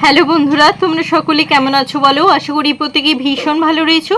Hello বন্ধুরা তোমরা সকলে কেমন আছো বলো? আশা করি প্রত্যেকে ভীষণ ভালো রয়েছো।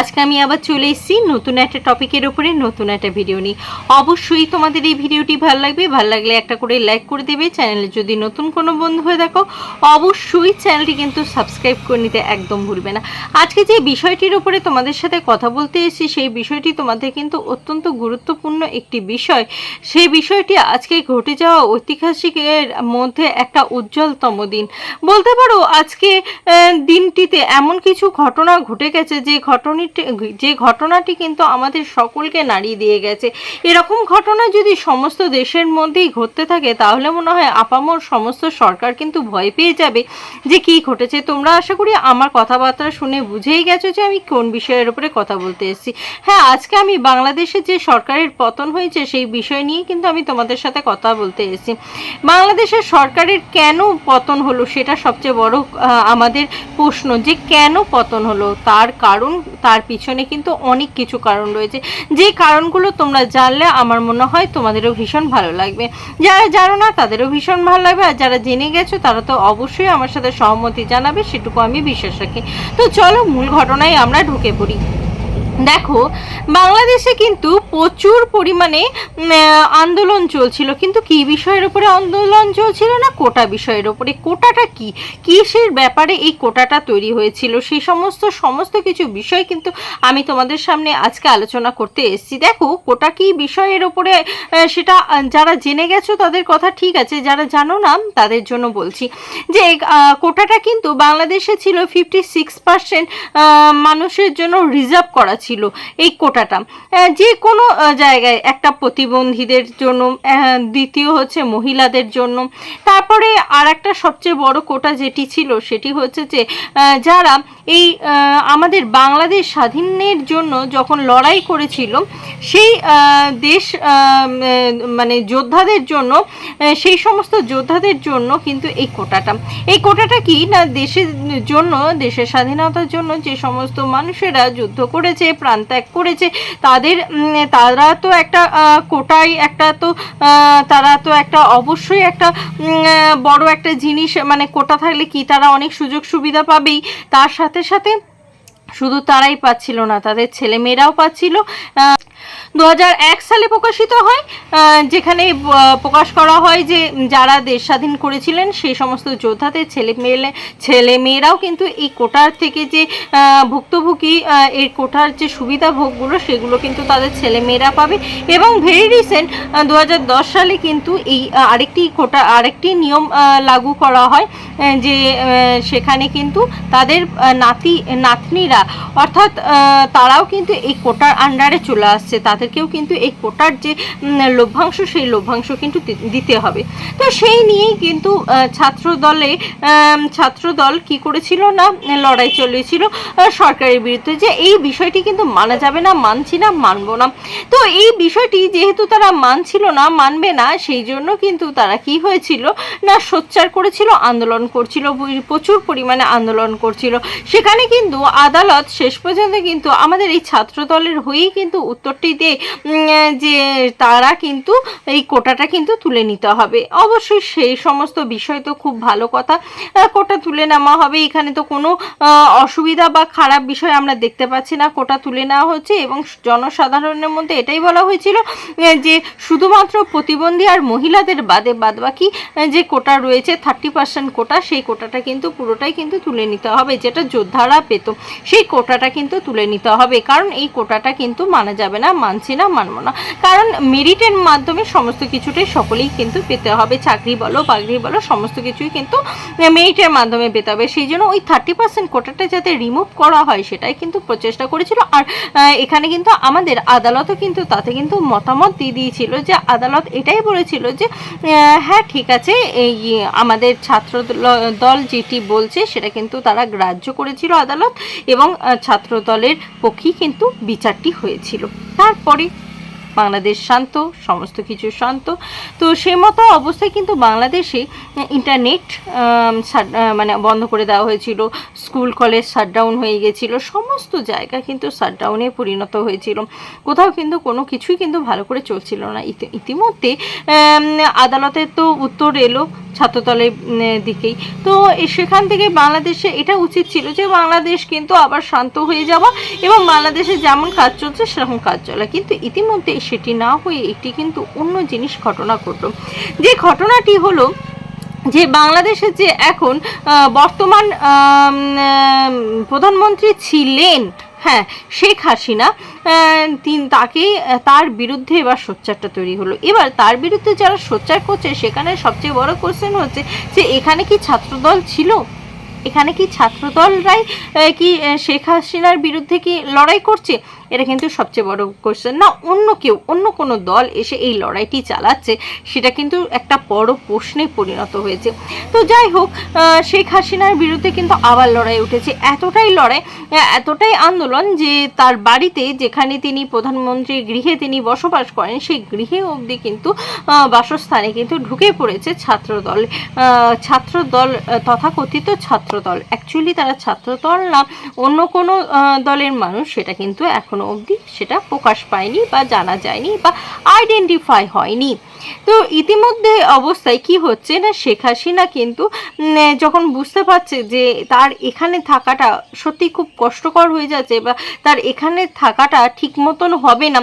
আজকে আমি আবার চলে এসেছি নতুন একটা টপিকের উপরে, নতুন একটা ভিডিও নিয়ে। অবশ্যই তোমাদের এই ভিডিওটি ভালো লাগবে, ভালো লাগলে একটা করে লাইক করে দেবে। চ্যানেলে যদি নতুন কোনো বন্ধু হয়ে দেখো অবশ্যই চ্যানেলটি কিন্তু সাবস্ক্রাইব করে নিতে একদম ভুলবে না। আজকে যে বিষয়টির উপরে তোমাদের সাথে কথা বলতে এসেছি, সেই বিষয়টি তোমাদের কিন্তু অত্যন্ত গুরুত্বপূর্ণ একটি বিষয়। সেই বিষয়টি আজকে ঘটে যাওয়া ঐতিহাসিকের মধ্যে একটা উজ্জ্বলতম দিন। বলতে পারো, আজকে দিনটিতে এমন কিছু ঘটনা ঘটে গেছে, যে যে ঘটনাটি কিন্তু আমাদের সকলকে নাড়িয়ে দিয়ে গেছে। এরকম ঘটনা যদি সমস্ত দেশের মধ্যেই ঘটতে থাকে, তাহলে মনে হয় আপামর সমস্ত সরকার কিন্তু ভয় পেয়ে যাবে যে কি ঘটেছে। তোমরা আশা করি আমার কথাবার্তা শুনে বুঝেই গেছো যে আমি কোন বিষয়ের উপরে কথা বলতে এসেছি। হ্যাঁ আজকে আমি বাংলাদেশে যে সরকারের পতন হয়েছে, সেই বিষয় নিয়ে কিন্তু আমি তোমাদের সাথে কথা বলতে এসেছি। বাংলাদেশের সরকারের কেন পতন হলো, সেটা সবচেয়ে বড় আমাদের প্রশ্ন যে কেন পতন হলো, তার কারণ, তার পিছনে কিন্তু অনেক কিছু কারণ রয়েছে। যে কারণগুলো তোমরা জানলে আমার মনে হয় তোমাদেরও ভীষণ ভালো লাগবে। যারা জানো না, তাদেরও ভীষণ ভালো লাগবে। আর যারা জেনে গেছো, তারা তো অবশ্যই আমার সাথে সহমতি জানাবে, সেটুকু আমি বিশ্বাস রাখি। তো চলো, মূল ঘটনায় আমরা ঢুকে পড়ি। দেখো, বাংলাদেশে কিন্তু প্রচুর পরিমাণে আন্দোলন চলছিল। কিন্তু কি বিষয়ের উপরে আন্দোলন চলছিল না কোটা বিষয়ের উপরে? কোটাটা কি? কিসের ব্যাপারে এই কোটাটা তৈরি হয়েছিল? সেই সমস্ত সমস্ত কিছু বিষয় কিন্তু আমি তোমাদের সামনে আজকে আলোচনা করতে এসেছি। দেখো, কোটা কি বিষয়ের উপরে সেটা যারা জেনে গেছো তাদের কথা ঠিক আছে, যারা জানো না তাদের জন্য বলছি যে কোটাটা কিন্তু বাংলাদেশে ছিল ফিফটি সিক্স পার্সেন্ট মানুষের জন্য রিজার্ভ করা ছিল এই কোটাটা। যে কোনো জায়গায় একটা প্রতিবন্ধীদের জন্য দ্বিতীয় হচ্ছে মহিলাদের জন্য। তারপরে আর একটা সবচেয়ে বড় কোটা যেটি ছিল সেটি হচ্ছে যে যারা এই আমাদের বাংলাদেশ স্বাধীনের জন্য যখন লড়াই করেছিল, সেই দেশ মানে যোদ্ধাদের জন্য সেই সমস্ত যোদ্ধাদের জন্য কিন্তু এই কোটাটা। এই কোটাটা কি? না, দেশের জন্য, দেশের স্বাধীনতার জন্য যে সমস্ত মানুষেরা যুদ্ধ করেছে প্রাণ ত্যাগ করেছে। তাদের তারা তো একটা কোটাই, একটা তো তারা তো একটা অবশ্যই একটা বড় একটা জিনিস মানে কোটা থাকলে কি তারা অনেক সুযোগ সুবিধা পাবেই? তার সাথে সাথে শুধু তারাই পাচ্ছিল না, তাদের ছেলেমেয়েরাও পাচ্ছিল। দু হাজার এক সালে প্রকাশিত হয় যেখানে প্রকাশ করা হয় যে যারা দেশ স্বাধীন করেছিলেন সেই সমস্ত যোদ্ধাদের, ছেলে মেয়ে ছেলে মেয়েরাও কিন্তু এই কোটার থেকে যে ভুক্তভোগী এই কোটার যে সুবিধা ভোগগুলো সেগুলো কিন্তু তাদের ছেলে মেয়েরা পাবে এবং ভেরি রিসেন্ট দু হাজার দশ সালে কিন্তু এই আরেকটি কোটা, আরেকটি নিয়ম লাগু করা হয় যে সেখানে কিন্তু তাদের নাতি, নাতনিরা, অর্থাৎ তারাও কিন্তু এই কোটার আন্ডারে চলে আসছে তাদেরকেও কিন্তু এই কোটার যে লভ্যাংশ, সেই লভ্যাংশ কিন্তু দিতে হবে। তো সেই নিয়েই কিন্তু ছাত্র দলে ছাত্র দল কি করেছিল না, লড়াই চলেছিল সরকারের বিরুদ্ধে যে এই বিষয়টি কিন্তু মানা যাবে না, মানছি না, মানব না। তো এই বিষয়টি যেহেতু তারা মানছিল না, মানবে না, সেই জন্য কিন্তু তারা কি হয়েছিল না, সোচ্চার করেছিল, আন্দোলন করছিল প্রচুর পরিমাণে আন্দোলন করছিল। সেখানে কিন্তু আদালত শেষ পর্যন্ত কিন্তু আমাদের এই ছাত্র দলের হয়েই কিন্তু উত্তরটি দিয়ে। যে তারা কিন্তু এই কোটাটা কিন্তু তুলে নিতে হবে। অবশ্যই সেই সমস্ত বিষয় তো খুব ভালো কথা। কোটা তুলে নেওয়া হবে। এখানে তো কোনো অসুবিধা বা খারাপ বিষয় আমরা দেখতে পাচ্ছি না। কোটা তুলে নেওয়া হচ্ছে এবং জনসাধারণের মধ্যে এটাই বলা হয়েছিল যে শুধুমাত্র প্রতিবন্ধী আর মহিলাদের বাদে বাদ বাকি যে কোটা রয়েছে থার্টি পার্সেন্ট কোটা, সেই কোটাটা কিন্তু পুরোটাই কিন্তু তুলে নিতে হবে, যেটা যোদ্ধারা পেত। সেই কোটাটা কিন্তু তুলে নিতে হবে। কারণ এই কোটাটা কিন্তু মানা যাবে না, মানছি না, মানবো না। কারণ মেরিটের মাধ্যমে সমস্ত কিছুটাই সকলেই কিন্তু পেতে হবে। চাকরি বলো, বাকরি বলো, সমস্ত কিছুই কিন্তু মেরিটের মাধ্যমে পেতে হবে। সেই জন্য ওই থার্টি পার্সেন্ট কোটাটা যাতে রিমুভ করা হয়, সেটাই কিন্তু প্রচেষ্টা করেছিল। আর এখানে কিন্তু আমাদের আদালতও কিন্তু তাতে কিন্তু মতামত দিয়ে দিয়েছিল যে, আদালত এটাই বলেছিল যে হ্যাঁ ঠিক আছে, এই আমাদের ছাত্র দল- যেটি বলছে, সেটা কিন্তু তারা গ্রাহ্য করেছিল আদালত এবং ছাত্র দলের পক্ষেই কিন্তু বিচারটি হয়েছিল। তারপরে বাংলাদেশ শান্ত, সমস্ত কিছু শান্ত। তো সেই মতো অবস্থায় কিন্তু বাংলাদেশে ইন্টারনেট মানে বন্ধ করে দেওয়া হয়েছিল। স্কুল কলেজ শাটডাউন হয়ে গেছিল। সমস্ত জায়গা কিন্তু শাটডাউনে পরিণত হয়েছিল। কোথাও কিন্তু কোনো কিছুই কিন্তু ভালো করে চলছিল না। ইতি- ইতিমধ্যে আদালতের তো উত্তর এলো। ছাত্রদলের উম, দিকেই। তো সেখান থেকে বাংলাদেশে এটা উচিত ছিল যে বাংলাদেশ কিন্তু আবার শান্ত হয়ে যাওয়া এবং বাংলাদেশে যেমন কাজ চলছে সেরকম কাজ চলা। কিন্তু ইতিমধ্যে সেটি না হয়ে একটি কিন্তু অন্য জিনিস ঘটনা ঘটলো। যে ঘটনাটি হলো যে বাংলাদেশে যে এখন বর্তমান প্রধানমন্ত্রী ছিলেন হ্যাঁ শেখ হাসিনা তিন তাকে, তার বিরুদ্ধে এবার সোচ্চারটা তৈরি হলো। এবার তার বিরুদ্ধে যারা সোচ্চার করছে, সেখানে সবচেয়ে বড় কোশ্চেন হচ্ছে যে, এখানে কি ছাত্রদল ছিল? এখানে কি ছাত্রদলরাই কি শেখ হাসিনার বিরুদ্ধে কি লড়াই করছে? এটা কিন্তু সবচেয়ে বড় কোশ্চেন না, অন্য কেউ, অন্য কোনো দল এসে এই লড়াইটি চালাচ্ছে, সেটা কিন্তু একটা বড় প্রশ্নে পরিণত হয়েছে। তো যাই হোক শেখ হাসিনার বিরুদ্ধে কিন্তু আবার লড়াই উঠেছে। এতটাই লড়াই এতটাই আন্দোলন যে তার বাড়িতে যেখানে তিনি প্রধানমন্ত্রীর গৃহে তিনি বসবাস করেন, সেই গৃহে অবধি কিন্তু বাসস্থানে কিন্তু ঢুকে পড়েছে ছাত্রদল। ছাত্রদল তথাকথিত ছাত্রদল। অ্যাকচুয়ালি তারা ছাত্রদল না, অন্য কোনো দলের মানুষ, সেটা কিন্তু এখনও অবধি সেটা প্রকাশ পায়নি বা জানা যায়নি বা আইডেন্টিফাই হয়নি। তো ইতিমধ্যে অবস্থায় কি হচ্ছে না শেখ হাসিনা কিন্তু যখন বুঝতে পারছে যে তার এখানে থাকাটা সত্যি খুব কষ্টকর হয়ে যাচ্ছে বা তার এখানে থাকাটা ঠিক মতন হবে না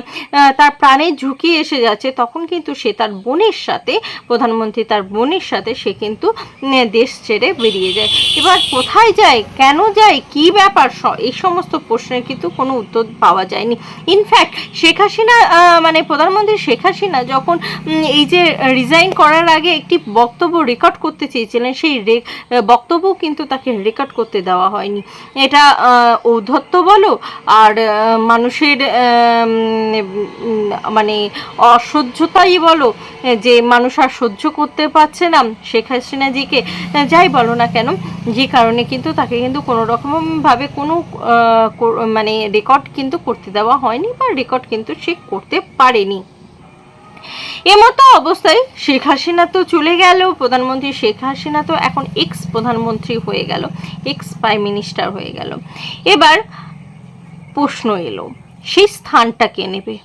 তার প্রাণের ঝুঁকি এসে যাচ্ছে তখন কিন্তু সে তার বোনের সাথে প্রধানমন্ত্রী তার বোনের সাথে সে কিন্তু দেশ ছেড়ে বেরিয়ে যায়। এবার কোথায় যায় কেন যায় কি ব্যাপার এই সমস্ত প্রশ্নের কিন্তু কোনো উত্তর পাওয়া যায়নি। ইনফ্যাক্ট শেখ হাসিনা মানে প্রধানমন্ত্রী শেখ হাসিনা যখন উম, যে রিজাইন করার আগে একটি বক্তব্য রেকর্ড করতে চেয়েছিলেন। সেই বক্তব্য কিন্তু তাকে রেকর্ড করতে দেওয়া হয়নি। এটা ঔদ্ধত্য বলো, আর মানুষের মানে অসহ্যতাই বলো, যে মানুষ আর সহ্য করতে পারছে না। শেখ হাসিনাজিকে যাই বলো না কেন, যে কারণে কিন্তু তাকে কিন্তু কোনো রকমভাবে কোনো মানে রেকর্ড কিন্তু করতে দেওয়া হয়নি, বা রেকর্ড কিন্তু সে করতে পারেনি। এমতো অবস্থায় শেখ হাসিনা তো চলে গেল, প্রধানমন্ত্রী শেখ হাসিনা তো এখন এক্স প্রধানমন্ত্রী হয়ে গেল এক্স প্রাইম মিনিস্টার হয়ে গেল। এবার প্রশ্ন এলো, সেই স্থানটা কে নেবে?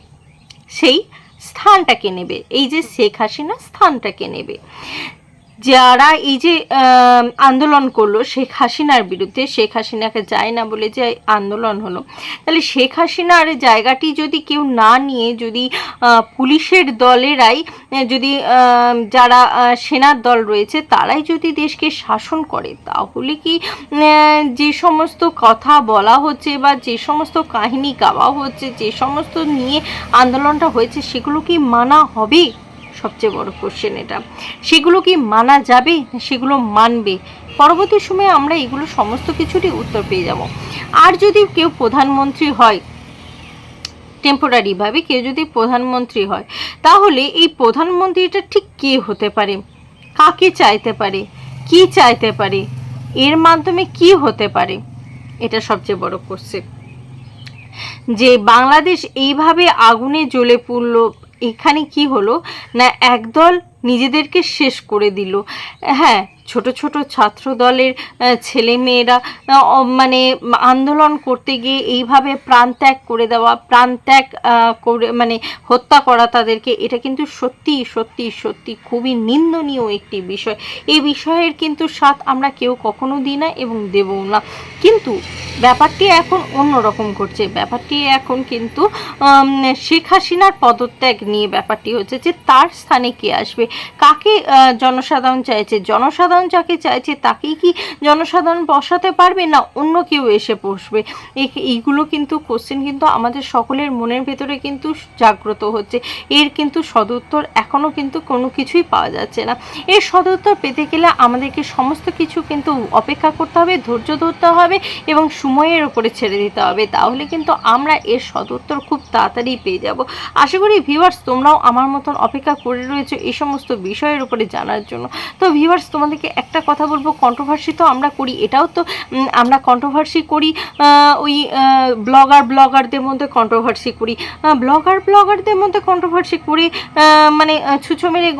সেই স্থানটাকে নেবে? এই যে শেখ হাসিনা স্থানটাকে নেবে? যারা এই যে আন্দোলন করল শেখ হাসিনার বিরুদ্ধে, শেখ হাসিনাকে যায় না বলে যে আন্দোলন হলো, তাহলে শেখ হাসিনার জায়গাটি যদি কেউ না নিয়ে, যদি পুলিশের দলেরাই যদি যারা সেনার দল রয়েছে, তারাই যদি দেশকে শাসন করে, তাহলে কি যে সমস্ত কথা বলা হচ্ছে বা যে সমস্ত কাহিনী গাওয়া হচ্ছে, যে সমস্ত নিয়ে আন্দোলনটা হয়েছে, সেগুলো কি মানা হবে? সবচেয়ে বড় কোশ্চেন এটা। সেগুলো কি মানা যাবে? সেগুলো মানবে। পরবর্তী সময়ে আমরা এগুলো সমস্ত কিছুরই উত্তর পেয়ে যাব। আর যদি কেউ প্রধানমন্ত্রী হয় টেম্পোরারিভাবে কেউ যদি প্রধানমন্ত্রী হয়, তাহলে এই প্রধানমন্ত্রীটা ঠিক কে হতে পারে? কাকে চাইতে পারে? কি চাইতে পারে? এর মাধ্যমে কি হতে পারে? এটা সবচেয়ে বড় কোশ্চেন যে বাংলাদেশ এইভাবে আগুনে জ্বলে পড়ল এখানে কি হলো? না একদল নিজেদেরকে শেষ করে দিল। হ্যাঁ ছোট ছোট ছাত্র দলের ছেলে মেয়েরা মানে আন্দোলন করতে গিয়ে এইভাবে প্রাণত্যাগ করে দেওয়া প্রাণত্যাগ করে মানে হত্যা করা তাদেরকে, এটা কিন্তু সত্যি সত্যি সত্যি খুবই নিন্দনীয় একটি বিষয়। এই বিষয়ের কিন্তু স্বাদ আমরা কেউ কখনো দিই না এবং দেবও না। কিন্তু ব্যাপারটি এখন অন্যরকম করছে ব্যাপারটি এখন কিন্তু শেখ হাসিনার পদত্যাগ নিয়ে ব্যাপারটি হচ্ছে যে তার স্থানে কে আসবে? কাকে জনসাধারণ চাইছে? জনসাধারণ যাকে চাইছে তাকেই কি জনসাধারণ বসাতে পারবে না অন্য কেউ এসে বসবে? এইগুলো কিন্তু কোশ্চেন কিন্তু আমাদের সকলের মনের ভেতরে কিন্তু জাগ্রত হচ্ছে। এর কিন্তু সদুত্তর এখনও কিন্তু কোনো কিছুই পাওয়া যাচ্ছে না। এর সদুত্তর পেতে গেলে আমাদেরকে সমস্ত কিছু কিন্তু অপেক্ষা করতে হবে, ধৈর্য ধরতে হবে এবং সময়ের ওপরে ছেড়ে দিতে হবে। তাহলে কিন্তু আমরা এর সদুত্তর খুব তাড়াতাড়ি পেয়ে যাব। আশা করি ভিউয়ার্স তোমরাও আমার মতন অপেক্ষা করে রয়েছে এই সমস্ত বিষয়ের উপরে জানার জন্য। তো ভিউয়ার্স তোমাদেরকে একটা কথা বলব কন্ট্রোভার্সি তো আমরা করি, এটাও তো আমরা কন্ট্রোভার্সি করি ওই ব্লগার ব্লগারদের মধ্যে কন্ট্রোভার্সি করি। ব্লগার ব্লগারদের মধ্যে কন্ট্রোভার্সি করি মানে ছুঁচো মেরে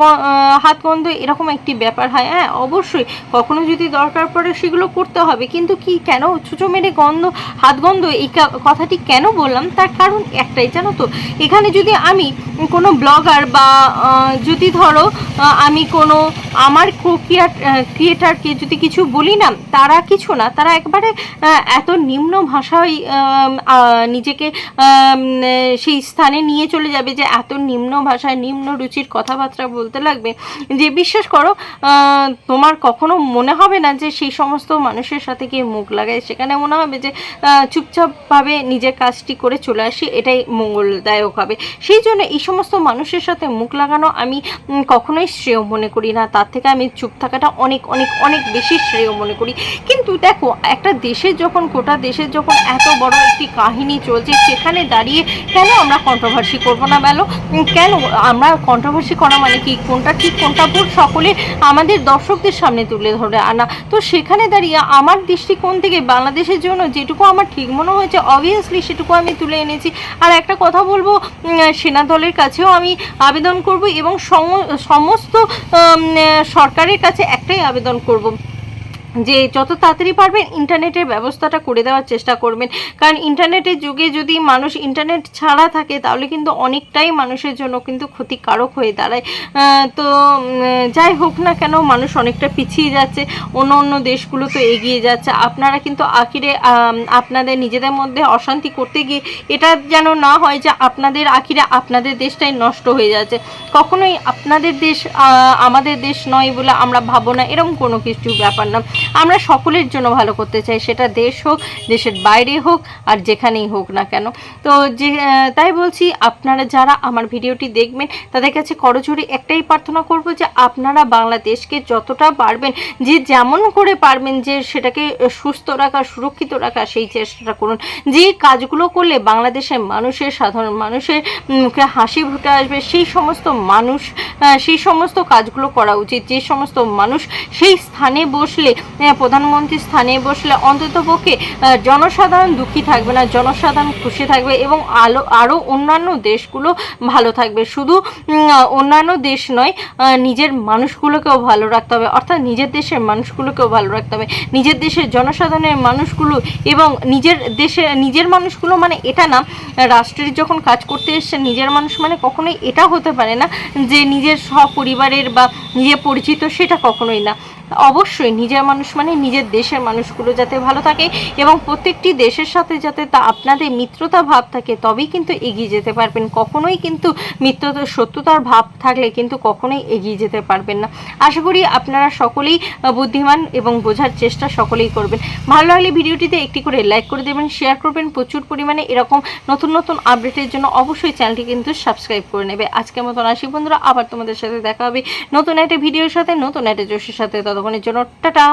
হাত গন্ধ এরকম একটি ব্যাপার হয়। হ্যাঁ অবশ্যই, কখনো যদি দরকার পড়ে সেগুলো করতে হবে, কিন্তু কি, কেন ছুঁচো মেরে গন্ধ, হাত গন্ধ, এই কথাটি কেন বললাম? তার কারণ একটাই, জানো তো, এখানে যদি আমি কোনো ব্লগার বা যদি ধরো আমি কোনো আমার ক্রিয়েটারকে যদি কিছু বলি না, তারা কিছু না, তারা একবারে এত নিম্ন ভাষায় নিজেকে সেই স্থানে নিয়ে চলে যাবে যে এত নিম্ন ভাষায়, নিম্ন রুচির কথাবার্তা বলতে লাগবে। যে বিশ্বাস করো তোমার কখনো মনে হবে না যে সেই সমস্ত মানুষের সাথে গিয়ে মুখ লাগায়। সেখানে মনে হবে যে চুপচাপভাবে নিজের কাজটি করে চলে আসি, এটাই মঙ্গলদায়ক হবে। সেই জন্য এই সমস্ত মানুষের সাথে মুখ লাগানো আমি কখনোই শ্রেয় মনে করি না। তার থেকে আমি চুপ থাকাটা অনেক অনেক অনেক বেশি শ্রেয় মনে করি। কিন্তু দেখো, একটা দেশের যখন, গোটা দেশের যখন এত বড় একটি কাহিনী চলছে, সেখানে দাঁড়িয়ে কেন আমরা কন্ট্রোভার্সি করব না বেলো? কেন আমরা কন্ট্রোভার্সি করা মানে কি? কোনটা ঠিক, কোনটা ভুল? সকলে আমাদের দর্শকদের সামনে তুলে ধরে আনা। তো সেখানে দাঁড়িয়ে আমার দৃষ্টিকোণ থেকে বাংলাদেশের জন্য যেটুকু আমার ঠিক মনে হয়েছে অবভিয়াসলি সেটুকু আমি তুলে এনেছি। আর একটা কথা বলব সেনা দলের কাছেও আমি আবেদন করব এবং সম- সমস্ত সরকারের কাছে একটাই আবেদন করব। যে যত তাড়াতাড়ি পারবেন ইন্টারনেটের ব্যবস্থাটা করে দেওয়ার চেষ্টা করবেন। কারণ ইন্টারনেটের যুগে যদি মানুষ ইন্টারনেট ছাড়া থাকে, তাহলে কিন্তু অনেকটাই মানুষের জন্য কিন্তু ক্ষতিকারক হয়ে দাঁড়ায়। তো যাই হোক না কেন, মানুষ অনেকটা পিছিয়ে যাচ্ছে, অন্য অন্য দেশগুলো তো এগিয়ে যাচ্ছে। আপনারা কিন্তু আখিরে আপনাদের নিজেদের মধ্যে অশান্তি করতে গিয়ে এটা যেন না হয় যে আপনাদের আখিরে আপনাদের দেশটাই নষ্ট হয়ে যাচ্ছে। কখনোই আপনাদের দেশ আমাদের দেশ নয় বলে আমরা ভাবো না। এরকম কোনো কিছু ব্যাপার না। আমরা সকলের জন্য ভালো করতে চাই, সেটা দেশ হোক, দেশের বাইরে হোক, আর যেখানেই হোক না কেন। তো যে তাই বলছি, আপনারা যারা আমার ভিডিওটি দেখবেন, তাদের কাছে করজোরে একটাই প্রার্থনা করব যে আপনারা বাংলাদেশকে যতটা পারবেন, যে যেমন করে পারবেন, যে সেটাকে সুস্থ রাখা, সুরক্ষিত রাখা, সেই চেষ্টাটা করুন। যে কাজগুলো করলে বাংলাদেশের মানুষের, সাধারণ মানুষের মুখে হাসি ফুটে আসবে, সেই সমস্ত মানুষ সেই সমস্ত কাজগুলো করা উচিত। যে সমস্ত মানুষ সেই স্থানে বসলে আহ, প্রধানমন্ত্রীর স্থানে বসলে অন্ততপক্ষে জনসাধারণ দুঃখী থাকবে না জনসাধারণ খুশি থাকবে এবং আলো আরও অন্যান্য দেশগুলো ভালো থাকবে। শুধু অন্যান্য দেশ নয় নিজের মানুষগুলোকেও ভালো রাখতে হবে। অর্থাৎ নিজের দেশের মানুষগুলোকেও ভালো রাখতে হবে। নিজের দেশের জনসাধারণের মানুষগুলো এবং নিজের দেশে নিজের মানুষগুলো মানে এটা না রাষ্ট্রের যখন কাজ করতে এসছে নিজের মানুষ মানে কখনোই এটা হতে পারে না যে নিজের সপরিবারের বা নিজের পরিচিত সেটা কখনোই না। অবশ্যই নিজের মানুষ মানে নিজের দেশের মানুষগুলো যাতে ভালো থাকে এবং প্রত্যেকটি দেশের সাথে যাতে তা আপনাদের মিত্রতা ভাব থাকে, তবেই কিন্তু এগিয়ে যেতে পারবেন। কখনোই কিন্তু মিত্রতা, সত্যতার ভাব থাকলে কিন্তু কখনোই এগিয়ে যেতে পারবেন না। আশা করি আপনারা সকলেই বুদ্ধিমান এবং বোঝার চেষ্টা সকলেই করবেন। ভালো লাগলে ভিডিওটিতে একটি করে লাইক করে দেবেন, শেয়ার করবেন, প্রচুর পরিমাণে এরকম নতুন নতুন আপডেটের জন্য অবশ্যই চ্যানেলটি কিন্তু সাবস্ক্রাইব করে নেবে। আজকের মতন আসি বন্ধুরা, আবার তোমাদের সাথে দেখা হবে নতুন একটা ভিডিওর সাথে, নতুন একটা জোশের সাথে। ততক্ষণের জন্য টাটা।